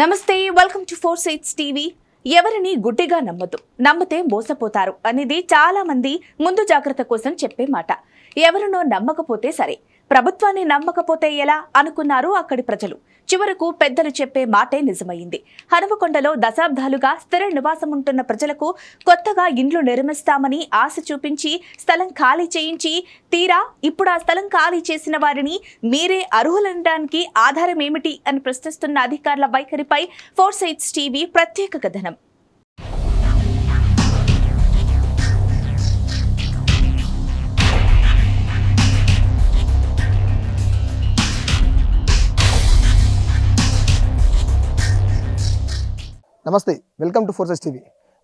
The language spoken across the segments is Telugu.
నమస్తే welcome to four sides TV ఎవరిని గుడ్డిగా నమ్మద్దు నమ్మితే మోసపోతారు అనేది చాలా మంది ముందు జాగ్రత్త కోసం చెప్పే మాట. ఎవరినో నమ్మకపోతే సరే ప్రభుత్వాన్ని నమ్మకపోతే ఎలా అనుకున్నారు అక్కడి ప్రజలు. చివరకు పెద్దలు చెప్పే మాటే నిజమైంది. హనుమకొండలో దశాబ్దాలుగా స్థిర నివాసం ఉంటున్న ప్రజలకు కొత్తగా ఇండ్లు నిర్మిస్తామని ఆశ చూపించి స్థలం ఖాళీ చేయించి తీరా ఇప్పుడు ఆ స్థలం ఖాళీ చేసిన వారిని మీరే అర్హులనడానికి ఆధారం ఏమిటి అని ప్రశ్నిస్తున్న అధికారుల వైఖరిపై ఫోర్ సైట్స్ టీవీ ప్రత్యేక కథనం. నమస్తే వెల్కమ్ టు ఫోర్సెస్ టీవీ.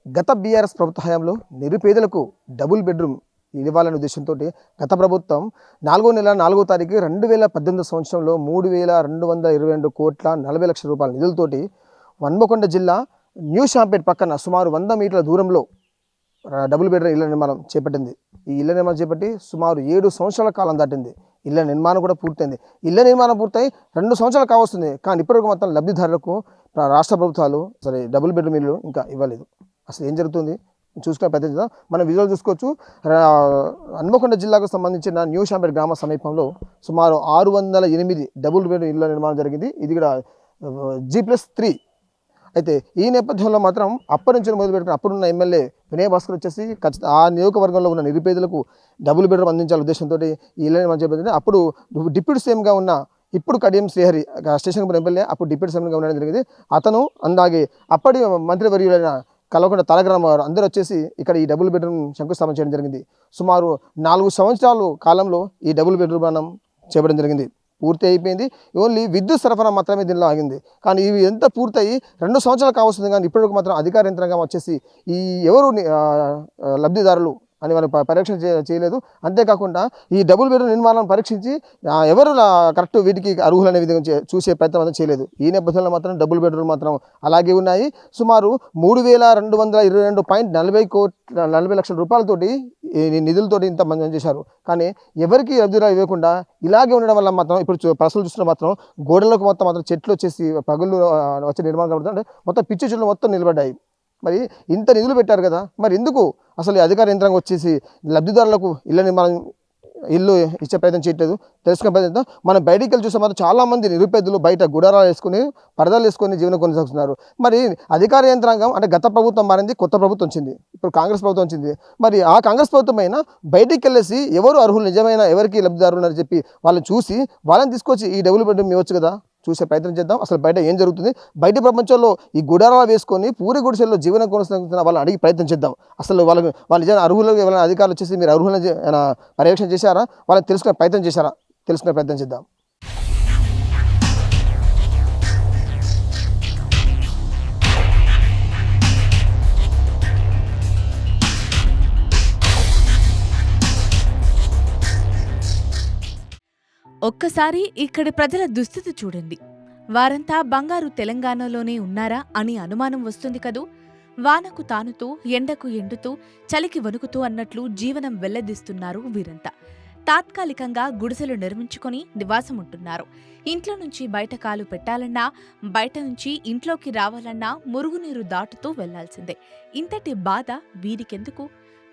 గత బీఆర్ఎస్ ప్రభుత్వ హయాంలో నిరుపేదలకు డబుల్ బెడ్రూమ్ ఇవ్వాలనే ఉద్దేశంతో గత ప్రభుత్వం నాలుగో నెల నాలుగో తారీఖు రెండు వేల పద్దెనిమిది సంవత్సరంలో మూడు వేల రెండు వందల ఇరవై రెండు కోట్ల నలభై లక్షల రూపాయల నిధులతోటి హన్మకొండ జిల్లా న్యూ షాంపేట్ పక్కన సుమారు వంద మీటర్ల దూరంలో డబుల్ బెడ్రూమ్ ఇళ్ళ నిర్మాణం చేపట్టింది. ఈ ఇళ్ళ నిర్మాణం చేపట్టి సుమారు ఏడు సంవత్సరాల కాలం దాటింది. ఇళ్ళ నిర్మాణం కూడా పూర్తయింది. ఇళ్ళ నిర్మాణం పూర్తయి రెండు సంవత్సరాలు కావస్తుంది కానీ ఇప్పటివరకు మాత్రం లబ్ధిదారులకు రాష్ట్ర ప్రభుత్వాలు సరే డబుల్ బెడ్రూమ్ ఇల్లు ఇంకా ఇవ్వలేదు. అసలు ఏం జరుగుతుంది? చూసుకునే ప్రయత్నం చేద్దాం. మనం విజువల్ చూసుకోవచ్చు. హన్మకొండ జిల్లాకు సంబంధించిన న్యూ షాంపేట్ గ్రామ సమీపంలో సుమారు ఆరు వందల ఎనిమిది డబుల్ బెడ్రూమ్ ఇళ్ళ నిర్మాణం జరిగింది. ఇది కూడా జీ ప్లస్ త్రీ అయితే ఈ నేపథ్యంలో మాత్రం అప్పటి నుంచి మొదలు అప్పుడున్న ఎమ్మెల్యే వినయ్ భాస్కర్ వచ్చేసి ఖచ్చిత ఆ నియోజకవర్గంలో ఉన్న నిరుపేదలకు డబుల్ బెడ్రూమ్ అందించాల ఉద్దేశంతో ఈ ఇళ్ళని మనం చెప్పేది అప్పుడు డిప్యూటీ సీఎంగా ఉన్న ఇప్పుడు కడియం శ్రీహరి స్టేషన్ ఎమ్మెల్యే అప్పుడు డిప్యూటీ సీఎంగా ఉండడం జరిగింది. అతను అందాగే అప్పటి మంత్రివర్యులైన కలవకుండా తలగ్రామ వారు అందరూ వచ్చేసి ఇక్కడ ఈ డబుల్ బెడ్రూమ్ శంకుస్థాపన చేయడం జరిగింది. సుమారు నాలుగు సంవత్సరాలు కాలంలో ఈ డబుల్ బెడ్రూమ్ మనం చేయడం జరిగింది. పూర్తి అయిపోయింది. ఓన్లీ విద్యుత్ సరఫరా మాత్రమే దీనిలో ఆగింది. కానీ ఇవి ఎంత పూర్తయి రెండు సంవత్సరాలు కావస్తుంది కానీ ఇప్పటివరకు మాత్రం అధికార యంత్రాంగం వచ్చేసి ఈ ఎవరు లబ్ధిదారులు అని వాళ్ళు పరీక్ష చేయలేదు. అంతేకాకుండా ఈ డబుల్ బెడ్రూమ్ నిర్మాణం పరీక్షించి ఎవరు కరెక్ట్ వీటికి అర్హులు అనే విధంగా చూసే ప్రయత్నం మాత్రం చేయలేదు. ఈ నేపథ్యంలో మాత్రం డబుల్ బెడ్రూమ్ మాత్రం అలాగే ఉన్నాయి. సుమారు మూడు వేల రెండు వందల ఇరవై రెండు పాయింట్ నలభై కోట్ల నలభై లక్షల రూపాయలతోటి ఈ నిధులతోటి ఇంత మంది చేశారు. కానీ ఎవరికి లబ్ధిదారు ఇవ్వకుండా ఇలాగే ఉండడం వల్ల మాత్రం ఇప్పుడు చూ- ప్రశ్నలు చూస్తున్న మాత్రం గోడలకు మొత్తం మాత్రం చెట్లు వచ్చేసి పగుళ్ళు వచ్చే నిర్మాణం కాబట్టి మొత్తం పిచ్చి చెట్లు మొత్తం నిలబడ్డాయి. మరి ఇంత నిధులు పెట్టారు కదా మరి ఎందుకు అసలు ఈ అధికార యంత్రాంగం వచ్చేసి లబ్ధిదారులకు ఇళ్ళ నిర్మాణం ఇల్లు ఇచ్చే ప్రయత్నం చేయట్లేదు. తెలుసుకునే ప్రయత్నం మనం బయటికి వెళ్ళి చూస్తే మాత్రం చాలామంది నిరుపేదలు బయట గుడారాలు వేసుకుని పరదాలు వేసుకొని జీవనం కొనసాగుతున్నారు మరి అధికార యంత్రాంగం అంటే గత ప్రభుత్వం మారింది కొత్త ప్రభుత్వం వచ్చింది. ఇప్పుడు కాంగ్రెస్ ప్రభుత్వం వచ్చింది. మరి ఆ కాంగ్రెస్ ప్రభుత్వం అయినా బయటికి వెళ్ళేసి ఎవరు అర్హులు నిజమైన ఎవరికి లబ్ధిదారులు ఉన్నారని చెప్పి వాళ్ళని చూసి వాళ్ళని తీసుకొచ్చి ఈ డబుల్ బెడ్రూమ్ ఇవ్వచ్చు కదా? చూసే ప్రయత్నం చేద్దాం. అసలు బయట ఏం జరుగుతుంది? బయట ప్రపంచంలో ఈ గుడారాలు వేసుకొని పూరి గుడిసెల్లో జీవనం కొనసాగుతున్న వాళ్ళని అడిగి ప్రయత్నం చేద్దాం. అసలు వాళ్ళకి వాళ్ళు నిజంగా అర్హులు ఎవరైనా అధికారులు వచ్చేసి మీరు అర్హులను పర్యవేక్షణ చేశారా? వాళ్ళని తెలుసుకునే ప్రయత్నం చేశారా? తెలుసుకునే ప్రయత్నం చేద్దాం. ఒక్కసారి ఇక్కడి ప్రజల దుస్థితి చూడండి. వారంతా బంగారు తెలంగాణలోనే ఉన్నారా అని అనుమానం వస్తుంది కదూ? వానకు తానుతూ ఎండకు ఎండుతూ చలికి వణుకుతూ అన్నట్లు జీవనం వెల్లదిస్తున్నారు వీరంతా. తాత్కాలికంగా గుడిసెలు నిర్మించుకొని నివాసం ఉంటున్నారు ఇంట్లో నుంచి బయట కాలు పెట్టాలన్నా బయట నుంచి ఇంట్లోకి రావాలన్నా మురుగునీరు దాటుతూ వెళ్ళాల్సిందే. ఇంతటి బాధ వీరికెందుకు?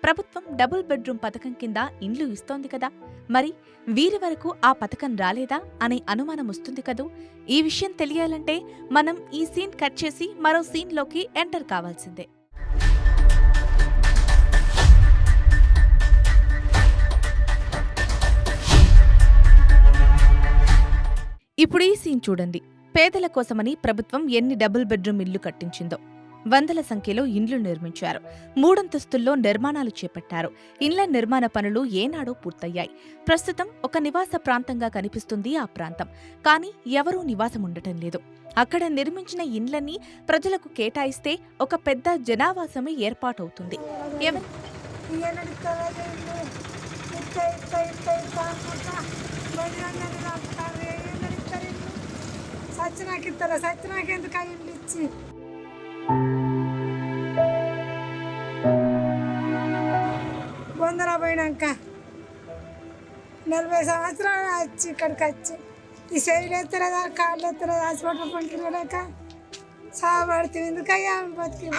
ప్రభుత్వం డబుల్ బెడ్రూమ్ పథకం కింద ఇండ్లు ఇస్తోంది కదా. మరి వీరి వరకు ఆ పథకం రాలేదా అనే అనుమానం వస్తుంది కదూ? ఈ విషయం తెలియాలంటే మనం ఈ సీన్ కట్ చేసి మరో సీన్లోకి ఎంటర్ కావాల్సిందే. ఇప్పుడు ఈ సీన్ చూడండి. పేదల కోసమని ప్రభుత్వం ఎన్ని డబుల్ బెడ్రూమ్ ఇల్లు కట్టించిందో. వందల సంఖ్యలో ఇండ్లు నిర్మించారు మూడంతస్తుల్లో నిర్మాణాలు చేపట్టారు ఇండ్ల నిర్మాణ పనులు ఏనాడో పూర్తయ్యాయి ప్రస్తుతం ఒక నివాస ప్రాంతంగా కనిపిస్తుంది ఆ ప్రాంతం కానీ ఎవరూ నివాసం ఉండటం లేదు అక్కడ నిర్మించిన ఇండ్లన్నీ ప్రజలకు కేటాయిస్తే ఒక పెద్ద జనావాసమే ఏర్పాటవుతుంది ఎవ- ఎందుకు ఇచ్చి బొందర పోయినాక నలభై సంవత్సరాలు వచ్చి ఇక్కడికి వచ్చి ఈ సైడ్ ఎత్తలేదా కాళ్ళు ఎత్తలేదా హాస్పిటల్ పంటలేక చావబడితే ఎందుకయ్యా బతికి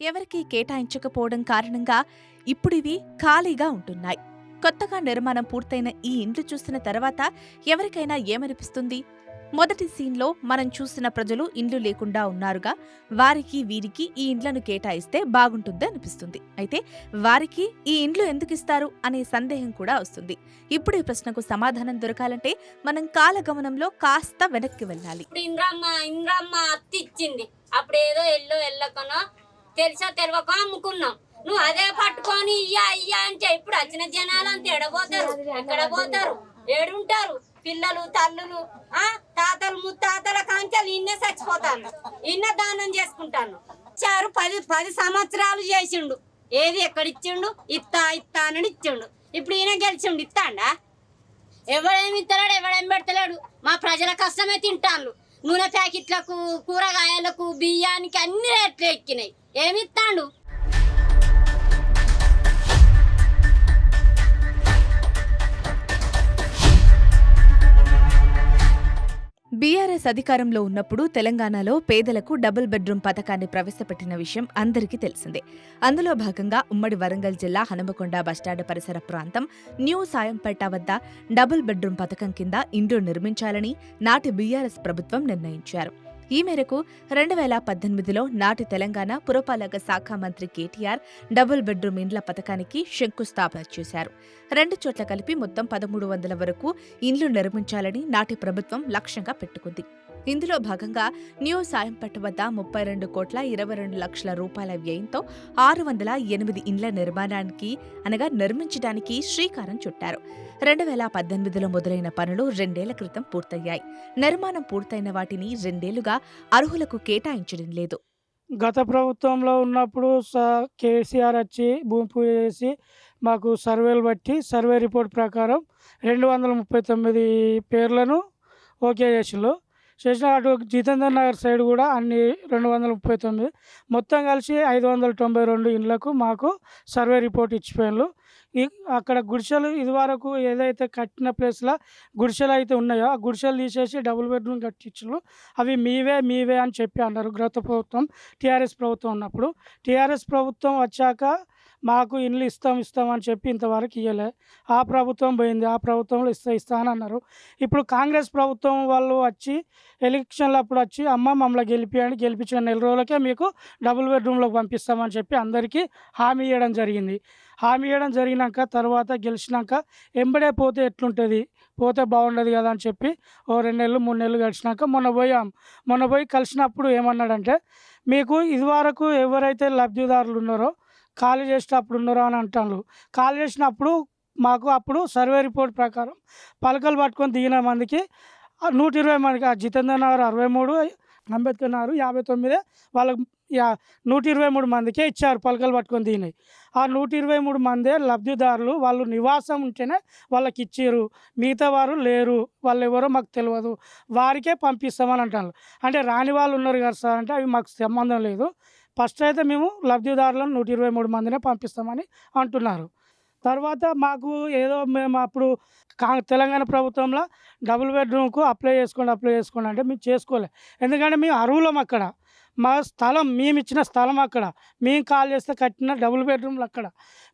ఎవరికీ కేటాయించకపోవడం కారణంగా ఇప్పుడు ఇవి ఖాళీగా ఉంటున్నాయి. కొత్తగా నిర్మాణం పూర్తయిన ఈ ఇండ్లు చూసిన తర్వాత ఎవరికైనా ఏమనిపిస్తుంది? మొదటి సీన్లో మనం చూసిన ప్రజలు ఇండ్లు లేకుండా ఉన్నారుగా వారికి వీరికి ఈ ఇండ్లను కేటాయిస్తే బాగుంటుంది అనిపిస్తుంది అయితే వారికి ఈ ఇండ్లు ఎందుకు ఇస్తారు అనే సందేహం కూడా వస్తుంది. ఇప్పుడు ఈ ప్రశ్నకు సమాధానం దొరకాలంటే మనం కాలగమనంలో కాస్త వెనక్కి వెళ్ళాలి. ఇంద్రమ్మ ఇంద్రమ్మ అత్తిచ్చింది. అప్పుడు ఏదో ఎల్లో ఎల్లకనో తెలుసా తెలియక అమ్ముకున్నాం. నువ్వు అదే పట్టుకొని ఇయ్యా ఇయ్యా అంటే ఇప్పుడు వచ్చిన జనాలు అంత ఎడబోతారు ఎక్కడ పోతారు? ఏడుంటారు? పిల్లలు తల్లులు ఆ తాతలు ముత్తాతల కాంచెలు ఇన్నే చచ్చిపోతాను. ఇన్న దానం చేసుకుంటాను. ఇచ్చారు పది పది సంవత్సరాలు చేసిండు. ఏది ఎక్కడిచ్చిండు? ఇత్తా ఇత్తా అని ఇచ్చిండు. ఇప్పుడు ఈయన గెలిచిండు. ఇత్తాండా? ఎవడేమి ఇస్తలేడు ఎవడేం పెడతలేడు? మా ప్రజల కష్టమే తింటాను నూనె ప్యాకెట్లకు కూరగాయలకు బియ్యానికి అన్ని రేట్లు ఎక్కినాయి. ఏమి అధికారంలో ఉన్నప్పుడు తెలంగాణలో పేదలకు డబుల్ బెడ్రూమ్ పథకాన్ని ప్రవేశపెట్టిన విషయం అందరికీ తెలిసిందే. అందులో భాగంగా ఉమ్మడి వరంగల్ జిల్లా హనుమకొండ బస్టాండ్ పరిసర ప్రాంతం న్యూ సాయంపేట వద్ద డబుల్ బెడ్రూమ్ పథకం కింద ఇండ్లు నిర్మించాలని నాటి బీఆర్ఎస్ ప్రభుత్వం నిర్ణయించారు. ఈ మేరకు రెండు వేల పద్దెనిమిదిలో నాటి తెలంగాణ పురపాలక శాఖ మంత్రి కేటీఆర్ డబుల్ బెడ్రూమ్ ఇండ్ల పథకానికి శంకుస్థాపన చేశారు. రెండు చోట్ల కలిపి మొత్తం పదమూడు వందల వరకు ఇండ్లు నిర్మించాలని నాటి ప్రభుత్వం లక్ష్యంగా పెట్టుకుంది. ఇందులో భాగంగా న్యూ సాయంపేట వద్ద ముప్పై రెండు కోట్ల ఇరవై రెండు లక్షల రూపాయల వ్యయంతో ఆరు వందల ఎనిమిది ఇండ్ల నిర్మాణానికి అనగా నిర్మించడానికి శ్రీకారం చుట్టారు. రెండు వేల పద్దెనిమిదిలో మొదలైన పనులు రెండేళ్ళ క్రితం పూర్తయ్యాయి. నిర్మాణం పూర్తయిన వాటిని రెండేళ్ళుగా అర్హులకు కేటాయించడం లేదు. గత ప్రభుత్వంలో ఉన్నప్పుడు స- కేసీఆర్ వచ్చి భూమి పూజ చేసి మాకు సర్వేలు బట్టి సర్వే రిపోర్ట్ ప్రకారం రెండు వందల ముప్పై తొమ్మిది పేర్లను ఓకే చేసిండ్రు. చేసిన అటు జితేందర్ నగర్ సైడ్ కూడా అన్ని రెండు వందల ముప్పై తొమ్మిది. మొత్తం కలిసి ఐదు వందల తొంభై రెండు ఇండ్లకు మాకు సర్వే రిపోర్ట్ ఇచ్చిపోయినారు అక్కడ గుడిసెలు ఇదివరకు ఏదైతే కట్టిన ప్లేస్లో గుడిసెలు అయితే ఉన్నాయో ఆ గుడిసెలు తీసేసి డబుల్ బెడ్రూమ్ కట్టించారు అవి మీవే మీవే అని చెప్పి అన్నారు గత ప్రభుత్వం టీఆర్ఎస్ ప్రభుత్వం ఉన్నప్పుడు. టీఆర్ఎస్ ప్రభుత్వం వచ్చాక మాకు ఇండ్లు ఇస్తాం ఇస్తాం అని చెప్పి ఇంతవరకు ఇవ్వలే ఆ ప్రభుత్వం పోయింది ఆ ప్రభుత్వంలో ఇస్తా ఇస్తానన్నారు అన్నారు. ఇప్పుడు కాంగ్రెస్ ప్రభుత్వం వాళ్ళు వచ్చి ఎలక్షన్లు అప్పుడు వచ్చి అమ్మ మమ్మల్ని గెలిపియండి గెలిపించిన నెల రోజులకే మీకు డబుల్ బెడ్రూమ్లోకి పంపిస్తామని చెప్పి అందరికీ హామీ ఇవ్వడం జరిగింది. హామీ ఇవ్వడం జరిగినాక తర్వాత గెలిచినాక ఎంబడే పోతే ఎట్లుంటుంది? పోతే బాగుండదు కదా అని చెప్పి ఓ రెండు నెలలు మూడు నెలలు గడిచినాక మొన్న పోయాం. మొన్న పోయి కలిసినప్పుడు ఏమన్నాడంటే మీకు ఇదివరకు ఎవరైతే లబ్ధిదారులు ఉన్నారో ఖాళీ చేసేటప్పుడు ఉన్నారో అని అంటాను ఖాళీ చేసినప్పుడు మాకు అప్పుడు సర్వే రిపోర్ట్ ప్రకారం పలకలు పట్టుకొని దిగిన మందికి నూట ఇరవై మందికి జితేందర్ నగర్ అరవై మూడు అంబేద్కర్ నగర్ యాభై తొమ్మిది వాళ్ళకి నూట ఇరవై మూడు మందికే ఇచ్చారు పలకలు పట్టుకొని దిగినాయి ఆ నూట ఇరవై మూడు మందే లబ్ధిదారులు వాళ్ళు నివాసం ఉంటేనే వాళ్ళకి ఇచ్చారు మిగతా వారు లేరు. వాళ్ళు ఎవరో మాకు తెలియదు వారికే పంపిస్తామని అంటారు అంటే రాని వాళ్ళు ఉన్నారు కదా సార్ అంటే అవి మాకు సంబంధం లేదు. ఫస్ట్ అయితే మేము లబ్ధిదారులను నూట ఇరవై మూడు మందినే పంపిస్తామని అంటున్నారు. తర్వాత మాకు ఏదో మేము అప్పుడు కా తెలంగాణ ప్రభుత్వంలో డబుల్ బెడ్రూమ్కు అప్లై చేసుకోండి అప్లై చేసుకోండి అంటే మేము చేసుకోలే. ఎందుకంటే మేము అరువులం అక్కడ. మా స్థలం మేము ఇచ్చిన స్థలం అక్కడ. మేము కాల్ చేస్తే కట్టిన డబుల్ బెడ్రూమ్లు అక్కడ.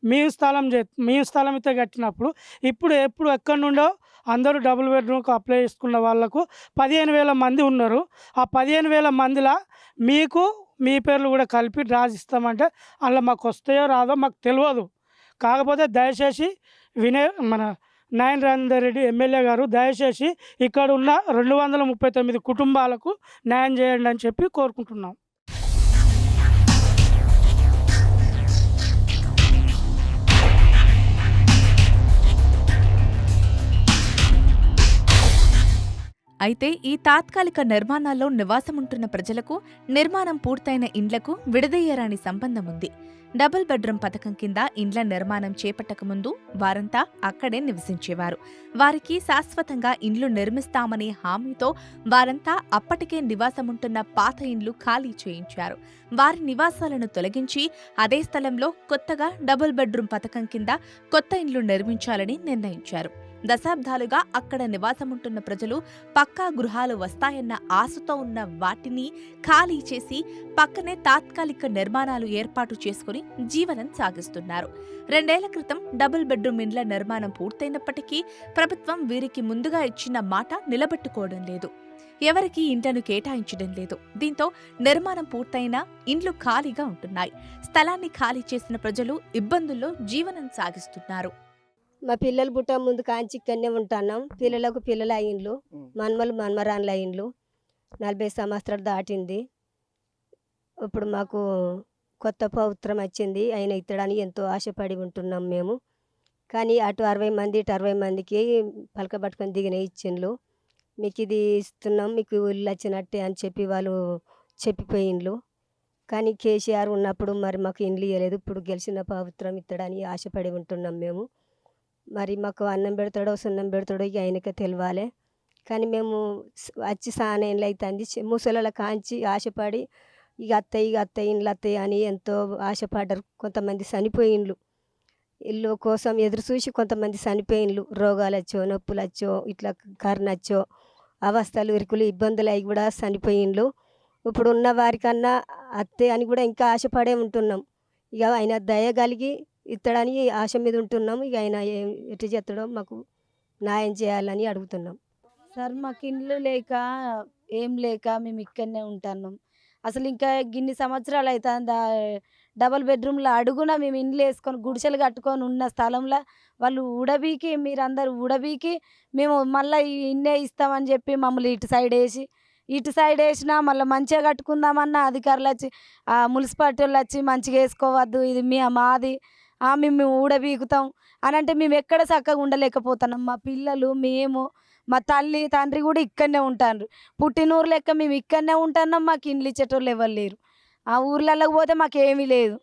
మేము స్థలం చే మేము స్థలం అయితే కట్టినప్పుడు ఇప్పుడు ఎప్పుడు ఎక్కడి నుండో అందరూ డబుల్ బెడ్రూమ్కి అప్లై చేసుకున్న వాళ్ళకు పదిహేను వేల మంది ఉన్నారు. ఆ పదిహేను వేల మందిలో మీకు మీ పేర్లు కూడా కలిపి రాసిస్తామంటే అందులో అలా మాకు వస్తాయో రాదో మాకు తెలియదు కాకపోతే దయచేసి వినయ్ మన నారాయణ రెడ్డి ఎమ్మెల్యే గారు దయచేసి ఇక్కడ ఉన్న రెండు వందల ముప్పై తొమ్మిది కుటుంబాలకు న్యాయం చేయండి అని చెప్పి కోరుకుంటున్నాం. అయితే ఈ తాత్కాలిక నిర్మాణాల్లో నివాసముంటున్న ప్రజలకు నిర్మాణం పూర్తయిన ఇండ్లకు విడదీయరాని సంబంధం ఉంది డబుల్ బెడ్రూమ్ పథకం కింద ఇండ్ల నిర్మాణం చేపట్టకముందు వారంతా అక్కడే నివసించేవారు. వారికి శాశ్వతంగా ఇండ్లు నిర్మిస్తామనే హామీతో వారంతా అప్పటికే నివాసముంటున్న పాత ఇండ్లు ఖాళీ చేయించారు. వారి నివాసాలను తొలగించి అదే స్థలంలో కొత్తగా డబుల్ బెడ్రూమ్ పథకం కింద కొత్త ఇండ్లు నిర్మించాలని నిర్ణయించారు. దశాబ్దాలుగా అక్కడ నివాసముంటున్న ప్రజలు పక్కా గృహాలు వస్తాయన్న ఆశతో ఉన్న వాటిని ఖాళీ చేసి పక్కనే తాత్కాలిక నిర్మాణాలు ఏర్పాటు చేసుకుని జీవనం సాగిస్తున్నారు. రెండేళ్ళ క్రితం డబుల్ బెడ్రూమ్ ఇండ్ల నిర్మాణం పూర్తయినప్పటికీ ప్రభుత్వం వీరికి ముందుగా ఇచ్చిన మాట నిలబెట్టుకోవడం లేదు. ఎవరికి ఇంటను కేటాయించడం లేదు. దీంతో నిర్మాణం పూర్తయినా ఇండ్లు ఖాళీగా ఉంటున్నాయి. స్థలాన్ని ఖాళీ చేసిన ప్రజలు ఇబ్బందుల్లో జీవనం సాగిస్తున్నారు. మా పిల్లలు పుట్ట ముందు కాంచి ఇక్కడనే ఉంటున్నాం. పిల్లలకు పిల్లలు అయ్యిండ్లు. మన్మలు మన్మరాన్లు అయ్యిండ్లు. నలభై సంవత్సరాలు దాటింది. ఇప్పుడు మాకు కొత్త పవిత్రం వచ్చింది. ఆయన ఇత్తడానికి ఎంతో ఆశపడి ఉంటున్నాం మేము. కానీ అటు అరవై మంది ఇటు అరవై మందికి పలక పట్టుకొని దిగిన ఇచ్చిండ్లు. మీకు ఇది ఇస్తున్నాం మీకు ఇల్లు వచ్చినట్టే అని చెప్పి వాళ్ళు చెప్పిపోయిండ్లు. కానీ కేసీఆర్ ఉన్నప్పుడు మరి మాకు ఇండ్లు ఇవ్వలేదు ఇప్పుడు గెలిచిన పవిత్రం ఇత్తడని ఆశపడి ఉంటున్నాం మేము. మరి మాకు అన్నం పెడతాడో సున్నం పెడతాడో ఇక ఆయనకే తెలియాలి కానీ మేము వచ్చి వచ్చి సానేళ్ళు అవుతుంది ముసల కాంచి ఆశపడి ఇక అత్తయ్య ఇక అత్తయ్య ఇండ్లు అత్తయ్య అని ఎంతో ఆశపడ్డారు. కొంతమంది చనిపోయిండ్లు. ఇల్లు కోసం ఎదురు చూసి కొంతమంది చనిపోయిండ్లు. రోగాలు వచ్చో నొప్పులు వచ్చో ఇట్లా కర్ణ అవస్థలు ఇరుకులు ఇబ్బందులు అవి కూడా చనిపోయిండ్లు. ఇప్పుడు ఉన్న వారికన్నా అత్తే అని కూడా ఇంకా ఆశపడే ఉంటున్నాం. ఇక ఆయన దయ కలిగి ఇత్తడని ఆశ మీద ఉంటున్నాం. ఇక ఆయన ఏ- చేస్తాడో మాకు న్యాయం చేయాలని అడుగుతున్నాం. సార్ మాకు ఇండ్లు లేక ఏం లేక మేము ఇక్కడనే ఉంటున్నాం. అసలు ఇంకా గిన్ని సంవత్సరాలు అవుతుంది డబల్ బెడ్రూమ్లో అడుగున మేము ఇండ్లు వేసుకొని గుడిసెలు కట్టుకొని ఉన్న స్థలంలో వాళ్ళు ఉడబీకి మీరందరూ ఉడబీకి మేము మళ్ళీ ఇన్నే ఇస్తామని చెప్పి మమ్మల్ని ఇటు సైడ్ వేసి ఇటు సైడ్ వేసినా మళ్ళీ మంచిగా కట్టుకుందామన్న అధికారులు వచ్చి ఆ మున్సిపాలిటీ వాళ్ళు వచ్చి మంచిగా వేసుకోవద్దు ఇది మీ మాది మేము ఊడబీగుతాం అని అంటే మేము ఎక్కడ చక్కగా ఉండలేకపోతున్నాం. మా పిల్లలు మేము మా తల్లి తండ్రి కూడా ఇక్కడనే ఉంటారు. పుట్టినూరు లెక్క మేము ఇక్కడనే ఉంటున్నాం మాకు ఇండ్లు ఇచ్చేటోళ్ళు ఎవరు లేరు. ఆ ఊర్లలోకి పోతే మాకు ఏమీ లేదు.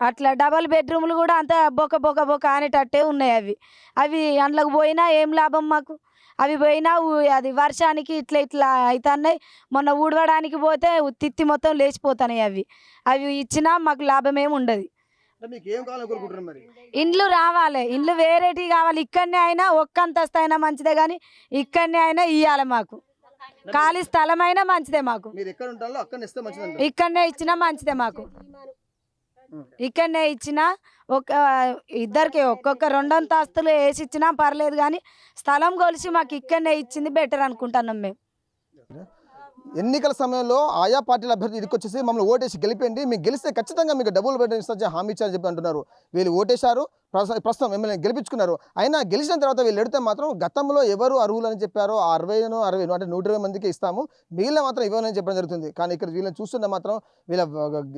అట్లా డబల్ బెడ్రూమ్లు కూడా అంత బొక బొక బొక అనేటట్టే ఉన్నాయి అవి. అవి అందులోకి పోయినా ఏం లాభం మాకు? అవి పోయినా అది వర్షానికి ఇట్లా ఇట్లా అవుతున్నాయి మొన్న ఊడవడానికి పోతే తిత్తి మొత్తం లేచిపోతున్నాయి అవి. అవి ఇచ్చినా మాకు లాభం ఏమి ఉండదు. ఇండ్లు రావాలి. ఇండ్లు వేరేటివి కావాలి. ఇక్కడనే అయినా ఒక్క అంతస్తు అయినా మంచిదే కానీ ఇక్కడనే అయినా ఇవ్వాలి మాకు. ఖాళీ స్థలం అయినా మంచిదే మాకు. ఇక్కడనే ఇచ్చినా మంచిదే మాకు. ఇక్కడనే ఇచ్చినా ఒక ఇద్దరికి ఒక్కొక్క రెండంతస్తులు వేసి ఇచ్చినా పర్లేదు కానీ స్థలం కొలిసి మాకు ఇక్కడనే ఇచ్చింది బెటర్ అనుకుంటున్నాం మేము. ఎన్నికల సమయంలో ఆయా పార్టీల అభ్యర్థి ఇదికి వచ్చేసి మమ్మల్ని ఓటేసి గెలిపండి మీకు గెలిస్తే ఖచ్చితంగా మీకు డబ్బులు పెట్టడం ఇస్తా. హామీ ఇచ్చారని చెప్పి అంటున్నారు. వీళ్ళు ఓటేశారు. ప్రస్తుతం- ప్రస్తుతం ఎమ్మెల్యే గెలిపించుకున్నారు. అయినా గెలిచిన తర్వాత వీళ్ళు ఎడితే మాత్రం గతంలో ఎవరు అర్హులు అని చెప్పారో ఆ అరవైను అరవై అంటే నూట ఇరవై మందికి ఇస్తాము. మిగిలిన మాత్రం ఇవ్వనని చెప్పడం జరుగుతుంది. కానీ ఇక్కడ వీళ్ళని చూస్తుంటే మాత్రం వీళ్ళ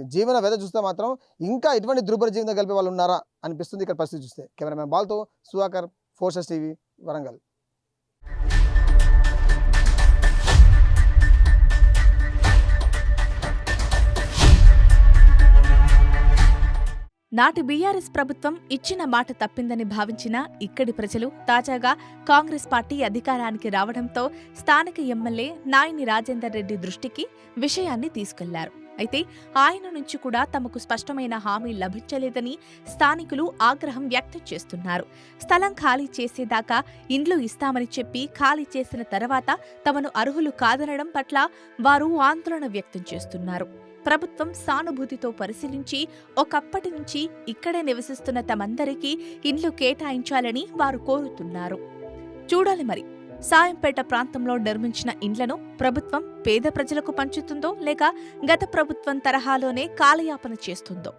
జీవన వ్యధ చూస్తే మాత్రం ఇంకా ఇటువంటి దుర్భర జీవితం కలిపే వాళ్ళు ఉన్నారా అనిపిస్తుంది. ఇక్కడ పరిస్థితి చూస్తే. కెమెరామెన్ బాల్తో సుధాకర్ ఫోర్సెస్ టీవీ వరంగల్. నాటి బీఆర్ఎస్ ప్రభుత్వం ఇచ్చిన మాట తప్పిందని భావించిన ఇక్కడి ప్రజలు తాజాగా కాంగ్రెస్ పార్టీ అధికారానికి రావడంతో స్థానిక ఎమ్మెల్యే నాయని రాజేందర్ రెడ్డి దృష్టికి విషయాన్ని తీసుకెళ్ళారు. అయితే ఆయన నుంచి కూడా తమకు స్పష్టమైన హామీ లభించలేదని స్థానికులు ఆగ్రహం వ్యక్తం చేస్తున్నారు. స్థలం ఖాళీ చేసేదాకా ఇండ్లు ఇస్తామని చెప్పి ఖాళీ చేసిన తర్వాత తమను అర్హులు కాదనడం పట్ల వారు ఆందోళన వ్యక్తం చేస్తున్నారు. ప్రభుత్వం సానుభూతితో పరిశీలించి ఒకప్పటి నుంచి ఇక్కడే నివసిస్తున్న తమందరికీ ఇండ్లు కేటాయించాలని వారు కోరుతున్నారు. చూడాలి మరి సాయంపేట ప్రాంతంలో నిర్మించిన ఇండ్లను ప్రభుత్వం పేద ప్రజలకు పంచుతుందో లేక గత ప్రభుత్వం తరహాలోనే కాలయాపన చేస్తుందో?